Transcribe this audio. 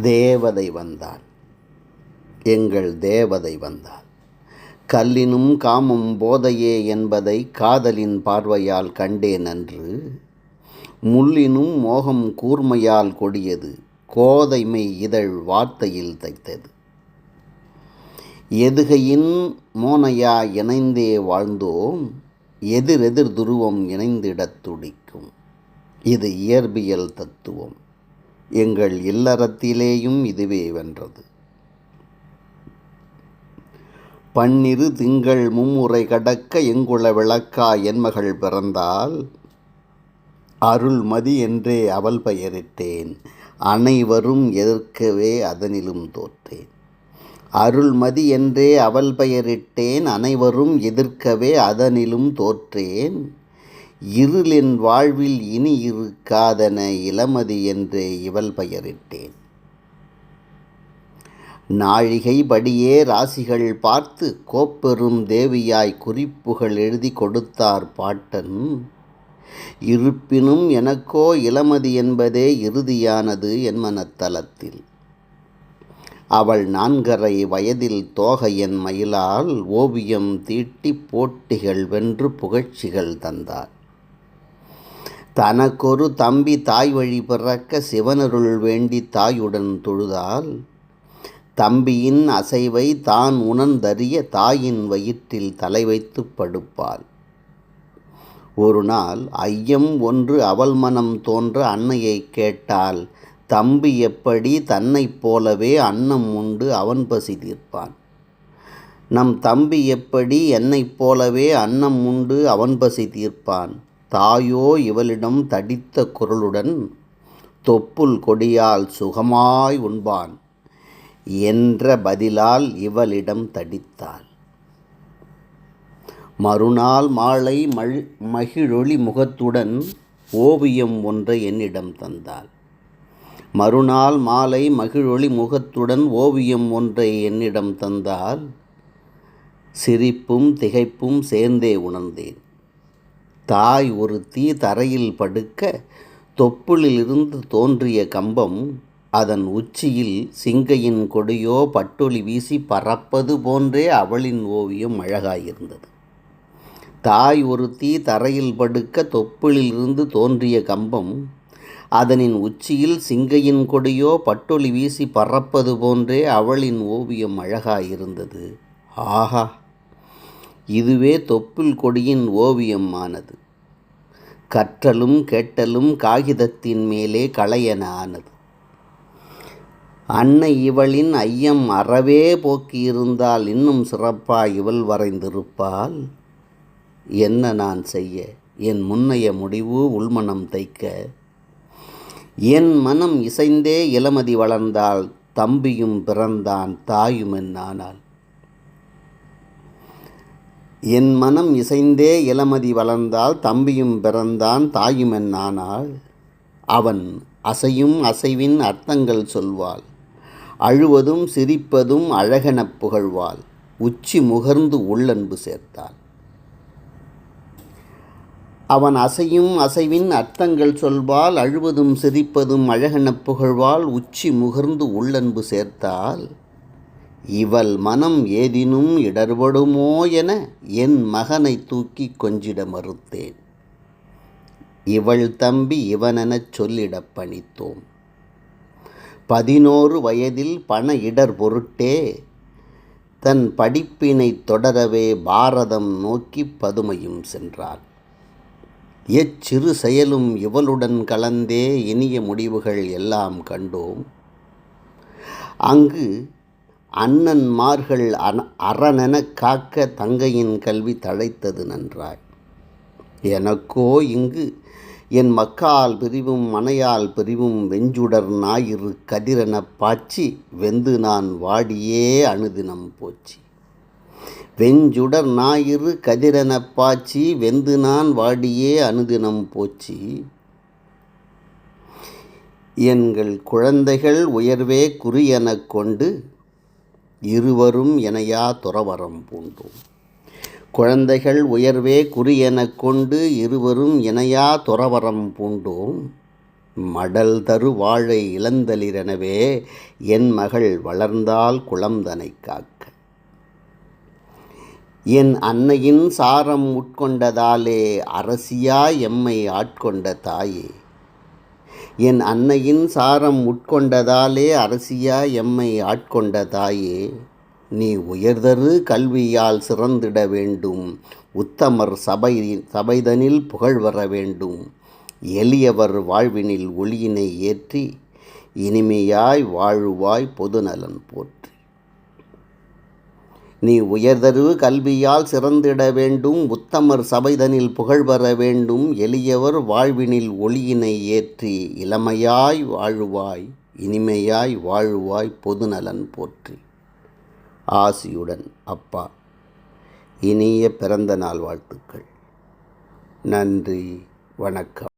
தேவதை வந்தாள் எங்கள் தேவதை வந்தாள் கல்லினும் காமம் போதையே என்பதை காதலின் பார்வையால் கண்டேன் அன்று. முள்ளினும் மோகம் கூர்மையால் கொடியது. கோதைமை இதழ் வார்த்தையில் தைத்தது. எதுகையின் மோனையா இணைந்தே வாழ்ந்தோம். எதிரெதிர் துருவம் இணைந்திடத் துடிக்கும். இது இயற்பியல் தத்துவம். எங்கள் இல்லறத்திலேயும் இதுவே வென்றது. பன்னிரு திங்கள் மும்முறை கடக்க எங்குள விளக்கா என்மகள் பிறந்தால்? அருள்மதி என்றே அவள் பெயரிட்டேன். அனைவரும் எதிர்க்கவே அதனிலும் தோற்றேன். அருள்மதி என்றே அவள் பெயரிட்டேன். அனைவரும் எதிர்க்கவே அதனிலும் தோற்றேன். இருளின் வாழ்வில் இனி இருக்காதென இளமதி என்று இவள் பெயரிட்டேன். நாழிகை படியே ராசிகள் பார்த்து கோப்பெரும் தேவியாய் குறிப்புகள் எழுதி கொடுத்தார் பாட்டன். இருப்பினும் எனக்கோ இளமதி என்பதே இறுதியானது என் மனத்தலத்தில் அவள் நான்கரை வயதில் தோகையன் மயிலால் ஓவியம் தீட்டி போட்டிகள் வென்று புகழ்ச்சிகள் தந்தார். தனக்கொரு தம்பி தாய் வழி பிறக்க சிவனருள் வேண்டி தாயுடன் தொழுதால் தம்பியின் அசைவை தான் உணர்ந்தறிய தாயின் வயிற்றில் தலை வைத்து படுப்பாள். ஒரு நாள் ஐயம் ஒன்று அவள் மனம் தோன்ற அன்னையை கேட்டால் தம்பி எப்படி தன்னைப் போலவே அன்னம் உண்டு அவன் பசி தீர்ப்பான். நம் தம்பி எப்படி என்னைப் போலவே அன்னம் உண்டு அவன் பசி தீர்ப்பான். தாயோ இவளிடம் தடித்த குரலுடன் தொப்புள் கொடியால் சுகமாய் உண்பான் என்ற பதிலால் இவளிடம் தடித்தாள். மறுநாள் மாலை மழ் மகிழொளி முகத்துடன் ஓவியம் ஒன்றை என்னிடம் தந்தாள். மறுநாள் மாலை மகிழொளி முகத்துடன் ஓவியம் ஒன்றை என்னிடம் தந்தால் சிரிப்பும் திகைப்பும் சேர்ந்தே உணர்ந்தேன். தாய் ஒரு தீ தரையில் படுக்க தொப்புளிலிருந்து தோன்றிய கம்பம் அதன் உச்சியில் சிங்கையின் கொடியோ பட்டொளி வீசி பறப்பது போன்றே அவளின் ஓவியம் அழகாயிருந்தது. தாய் ஒரு தீ தரையில் படுக்க தொப்புளிலிருந்து தோன்றிய கம்பம் அதனின் உச்சியில் சிங்கையின் கொடியோ பட்டொளி வீசி பறப்பது போன்றே அவளின் ஓவியம் அழகாயிருந்தது. ஆஹா! இதுவே தொப்புள் கொடியின் ஓவியம் ஆனது கற்றலும் கேட்டலும் காகிதத்தின் மேலே களையன ஆனது அன்னை இவளின் ஐயம் அறவே போக்கியிருந்தால் இன்னும் சிறப்பா இவள் வரைந்திருப்பால் என்ன நான் செய்ய? என் முன்னைய முடிவு உள்மனம் தைக்க. என் மனம் இசைந்தே இளமதி வளர்ந்தால் தம்பியும் பிறந்தான் தாயும் என்னானால் என் மனம் இசைந்தே இளமதி வளர்ந்தால் தம்பியும் பிறந்தான் தாயும் என்னானாள் அவன் அசையும் அசைவின் அர்த்தங்கள் சொல்வாள். அழுவதும் சிரிப்பதும் அழகெனப் புகழ்வாள். உச்சி முகர்ந்து உள்ளன்பு சேர்த்தாள். அவன் அசையும் அசைவின் அர்த்தங்கள் சொல்வாள். அழுவதும் சிரிப்பதும் அழகெனப் புகழ்வாள். உச்சி முகர்ந்து உள்ளன்பு சேர்த்தால் இவள் மனம் ஏதினும் இடர்படுமோ என என் மகனை தூக்கி கொஞ்சிட மறுத்தேன். இவள் தம்பி இவனெனச் சொல்லிடப் பணித்தோம். பதினோரு வயதில் பண இடர் பொருட்டே தன் படிப்பினை தொடரவே பாரதம் நோக்கி பதுமையும் சென்றாள். எச்சிறு செயலும் இவளுடன் கலந்தே இனிய முடிவுகள் எல்லாம் கண்டோம். அங்கு அண்ணன்மார்கள் அன அரணெனக் காக்க தங்கையின் கல்வி தழைத்தது நன்றாய். எனக்கோ இங்கு என் மக்கால் பிரிவும் மனையால் பிரிவும் வெஞ்சுடர் ஞாயிறு கதிரெனப் பாய்ச்சி வெந்து நான் வாடியே அணுதினம் போச்சு. வெஞ்சுடர் ஞாயிறு கதிரெனப் பாய்ச்சி வெந்து நான் வாடியே அணுதினம் போச்சு. எங்கள் குழந்தைகள் உயர்வே குறியெனக் கொண்டு இருவரும் இணையா துறவரம் பூண்டோம். குழந்தைகள் உயர்வே குறியெனக் கொண்டு இருவரும் இணையா துறவரம் பூண்டோம். மடல் தரு வாழை இளந்தளிரெனவே என் மகள் வளர்ந்தால் குளம்தனை காக்க. என் அன்னையின் சாரம் உட்கொண்டதாலே அரசியா எம்மை ஆட்கொண்ட தாயே. என் அன்னையின் சாரம் உட்கொண்டதாலே அரசியா எம்மை ஆட்கொண்டதாயே. நீ உயர்தரு கல்வியால் சிறந்திட வேண்டும். உத்தமர் சபை சபைதனில் புகழ் வர வேண்டும். எளியவர் வாழ்வினில் ஒளியினை ஏற்றி இனிமையாய் வாழுவாய் பொதுநலன் போற்றி. நீ உயர்தரு கல்வியால் சிறந்திட வேண்டும் உத்தமர் சபைதனில் புகழ் பெற வேண்டும் எளியவர் வாழ்வினில் ஒளியினை ஏற்றி இளமையாய் வாழுவாய் இனிமையாய் வாழுவாய் பொதுநலன் போற்றி. ஆசியுடன் அப்பா இனிய பிறந்த நாள் வாழ்த்துக்கள். நன்றி வணக்கம்.